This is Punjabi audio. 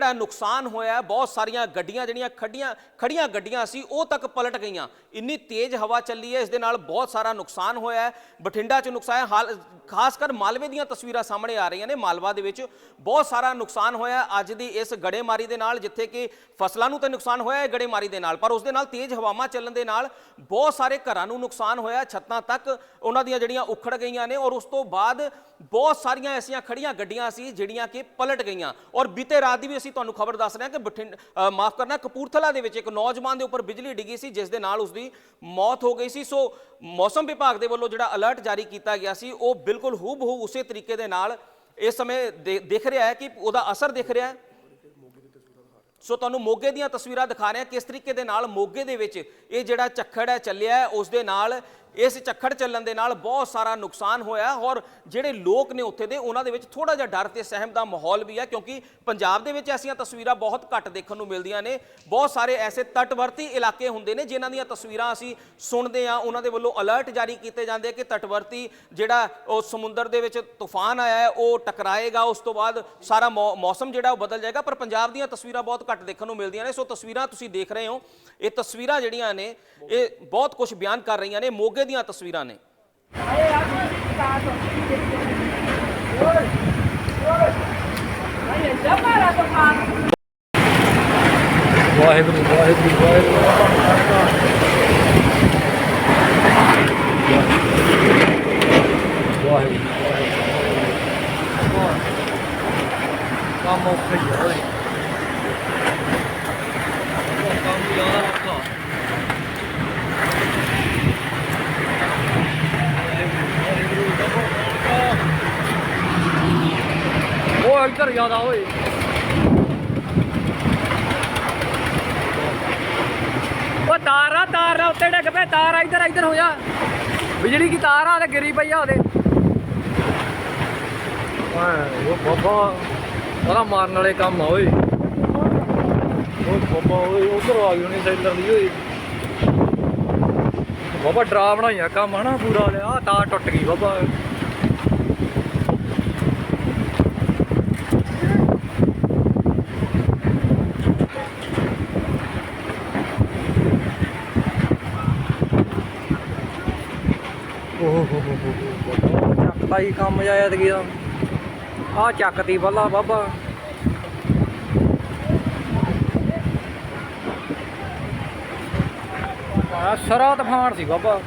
ਜਿਹੜਾ ਨੁਕਸਾਨ ਹੋਇਆ ਬਹੁਤ ਸਾਰੀਆਂ ਗੱਡੀਆਂ ਜਿਹੜੀਆਂ ਖੱਡੀਆਂ ਖੜੀਆਂ ਗੱਡੀਆਂ ਸੀ, ਉਹ ਤੱਕ ਪਲਟ ਗਈਆਂ। ਇੰਨੀ ਤੇਜ਼ ਹਵਾ ਚੱਲੀ ਹੈ, ਇਸ ਦੇ ਨਾਲ ਬਹੁਤ ਸਾਰਾ ਨੁਕਸਾਨ ਹੋਇਆ ਹੈ। ਬਠਿੰਡਾ 'ਚ ਨੁਕਸਾਨ ਹਾਲ ਖਾਸ ਕਰ ਮਾਲਵੇ ਦੀਆਂ ਤਸਵੀਰਾਂ ਸਾਹਮਣੇ ਆ ਰਹੀਆਂ ਨੇ। ਮਾਲਵਾ ਦੇ ਵਿੱਚ ਬਹੁਤ ਸਾਰਾ ਨੁਕਸਾਨ ਹੋਇਆ ਅੱਜ ਦੀ ਇਸ ਗੜੇਮਾਰੀ ਦੇ ਨਾਲ, ਜਿੱਥੇ ਕਿ ਫਸਲਾਂ ਨੂੰ ਤਾਂ ਨੁਕਸਾਨ ਹੋਇਆ ਹੈ ਗੜੇਮਾਰੀ ਦੇ ਨਾਲ, ਪਰ ਉਸ ਦੇ ਨਾਲ ਤੇਜ਼ ਹਵਾਵਾਂ ਚੱਲਣ ਦੇ ਨਾਲ ਬਹੁਤ ਸਾਰੇ ਘਰਾਂ ਨੂੰ ਨੁਕਸਾਨ ਹੋਇਆ ਛੱਤਾਂ ਤੱਕ ਉਹਨਾਂ ਦੀਆਂ ਜਿਹੜੀਆਂ ਉਖੜ ਗਈਆਂ ਨੇ ਔਰ ਉਸ ਤੋਂ ਬਾਅਦ ਬਹੁਤ ਸਾਰੀਆਂ ਐਸੀਆਂ ਖੜੀਆਂ ਗੱਡੀਆਂ ਸੀ, ਜਿਹੜੀਆਂ ਕਿ ਪਲਟ ਗਈਆਂ। ਔਰ ਬੀਤੇ ਰਾਤ ਦੀ ਵੀ ਅਸੀਂ ਤੁਹਾਨੂੰ ਖਬਰ ਦੱਸ ਰਹੇ ਹਾਂ ਕਿ ਬਠਿੰਡ ਮਾਫ ਕਰਨਾ, ਕਪੂਰਥਲਾ ਦੇ ਵਿੱਚ ਇੱਕ ਨੌਜਵਾਨ ਦੇ ਉੱਪਰ ਬਿਜਲੀ ਡਿੱਗੀ ਸੀ, ਜਿਸ ਦੇ ਨਾਲ ਉਸ ਦੀ ਮੌਤ ਹੋ ਗਈ ਸੀ। ਸੋ ਮੌਸਮ ਵਿਭਾਗ ਦੇ ਵੱਲੋਂ ਜਿਹੜਾ ਅਲਰਟ ਜਾਰੀ ਕੀਤਾ ਗਿਆ ਸੀ, ਉਹ ਬਿਲਕੁਲ ਹੂਬਹੂ ਉਸੇ ਤਰੀਕੇ ਦੇ ਨਾਲ ਇਸ ਸਮੇਂ ਦਿਖ ਰਿਹਾ ਹੈ ਕਿ ਉਹਦਾ ਅਸਰ ਦਿਖ ਰਿਹਾ ਹੈ। ਸੋ ਤੁਹਾਨੂੰ ਮੋਗੇ ਦੀਆਂ ਤਸਵੀਰਾਂ ਦਿਖਾ ਰਹੇ ਹਾਂ, ਕਿਸ ਤਰੀਕੇ ਦੇ ਨਾਲ ਮੋਗੇ ਦੇ ਵਿੱਚ ਇਹ ਜਿਹੜਾ ਝੱਖੜ ਹੈ ਚੱਲਿਆ ਹੈ, ਉਸ ਦੇ ਨਾਲ ਇਸ ਝੱਖੜ ਚੱਲਣ ਦੇ ਨਾਲ ਬਹੁਤ ਸਾਰਾ ਨੁਕਸਾਨ ਹੋਇਆ ਔਰ ਜਿਹੜੇ ਲੋਕ ਨੇ ਉੱਥੇ ਦੇ, ਉਹਨਾਂ ਦੇ ਵਿੱਚ ਥੋੜਾ ਜਿਹਾ ਡਰ ਤੇ ਸਹਿਮ ਦਾ ਮਾਹੌਲ ਵੀ ਹੈ ਕਿਉਂਕਿ ਪੰਜਾਬ ਦੇ ਵਿੱਚ ਐਸੀਆਂ ਤਸਵੀਰਾਂ ਬਹੁਤ ਘੱਟ ਦੇਖਣ ਨੂੰ ਮਿਲਦੀਆਂ ਨੇ। ਬਹੁਤ ਸਾਰੇ ਐਸੇ ਤਟਵਰਤੀ ਇਲਾਕੇ ਹੁੰਦੇ ਨੇ ਜਿਨ੍ਹਾਂ ਦੀਆਂ ਤਸਵੀਰਾਂ ਅਸੀਂ ਸੁਣਦੇ ਆ ਉਹਨਾਂ ਦੇ ਵੱਲੋਂ ਅਲਰਟ ਜਾਰੀ ਕੀਤੇ ਜਾਂਦੇ ਆ ਕਿ ਤਟਵਰਤੀ ਜਿਹੜਾ ਉਹ ਸਮੁੰਦਰ ਦੇ ਵਿੱਚ ਤੂਫਾਨ ਆਇਆ ਹੈ, ਉਹ ਟਕਰਾਏਗਾ। ਉਸ ਤੋਂ ਬਾਅਦ ਸਾਰਾ ਮੌ- ਮੌਸਮ ਜਿਹੜਾ ਉਹ ਬਦਲ ਜਾਏਗਾ, ਪਰ ਪੰਜਾਬ ਦੀਆਂ ਤਸਵੀਰਾਂ ਬਹੁਤ ਘੱਟ ਦੇਖਣ ਨੂੰ ਮਿਲਦੀਆਂ ਨੇ। ਸੋ ਤਸਵੀਰਾਂ ਤੁਸੀਂ ਦੇਖ ਰਹੇ ਹੋ। ਇਹ ਤਸਵੀਰਾਂ ਜਿਹੜੀਆਂ ਨੇ, ਇਹ ਬਹੁਤ ਕੁਝ ਬਿਆਨ ਕਰ ਰਹੀਆਂ ਨੇ। ਮੋਗੇ ਦੀਆਂ ਤਸਵੀਰਾਂ ਨੇ। ਵਾਹਿਗੁਰੂ ਵਾਹਿਗੁਰੂ ਵਾਹਿਗੁਰੂ। ਵਾਹਿਗੁਰੂ ਕੰਮ ਔਖਾ ਹੀ ਆ ਕੰਮ ਜ਼ਿਆਦਾ ਔਖਾ ਉਹ ਇੱਧਰ ਜ਼ਿਆਦਾ ਓਏ ਉਹ ਤਾਰ ਆ ਉੱਤੇ ਡਿੱਗ ਪਏ ਤਾਰ ਇੱਧਰ ਇੱਧਰ ਹੋ ਜਾ। ਬਿਜਲੀ ਦੀ ਤਾਰ ਆ ਤੇ ਗਿਰੀ ਪਈ ਆ ਉਹਦੇ। ਓਏ, ਉਹ ਬਾਬਾ, ਉਹਦਾ ਮਾਰਨ ਵਾਲੇ ਕੰਮ ਆ, ਓਏ। ਉਹ ਬਾਬਾ, ਓਏ, ਉਧਰ ਆ ਗਈ ਉਹਨੇ ਸੈਲਰ ਦੀ, ਓਏ। ਬਾਬਾ ਡਰਾਵਣਾ ਹੀ ਕੰਮ, ਹਨਾ, ਪੂਰਾ ਲਿਆ, ਤਾਰ ਟੁੱਟ ਗਈ, ਬਾਬਾ। ਓਹ ਹੋ ਹੋ ਹੋ ਚੱਕਦਾ ਹੀ ਕੰਮ ਜਾਇਆ ਤੇ ਗਿਆ ਆ ਚੱਕਦੀ ਬੱਲਾ ਬਾਬਾ। ਆ ਸਰਾ ਤਫਾਨ ਸੀ ਬਾਬਾ।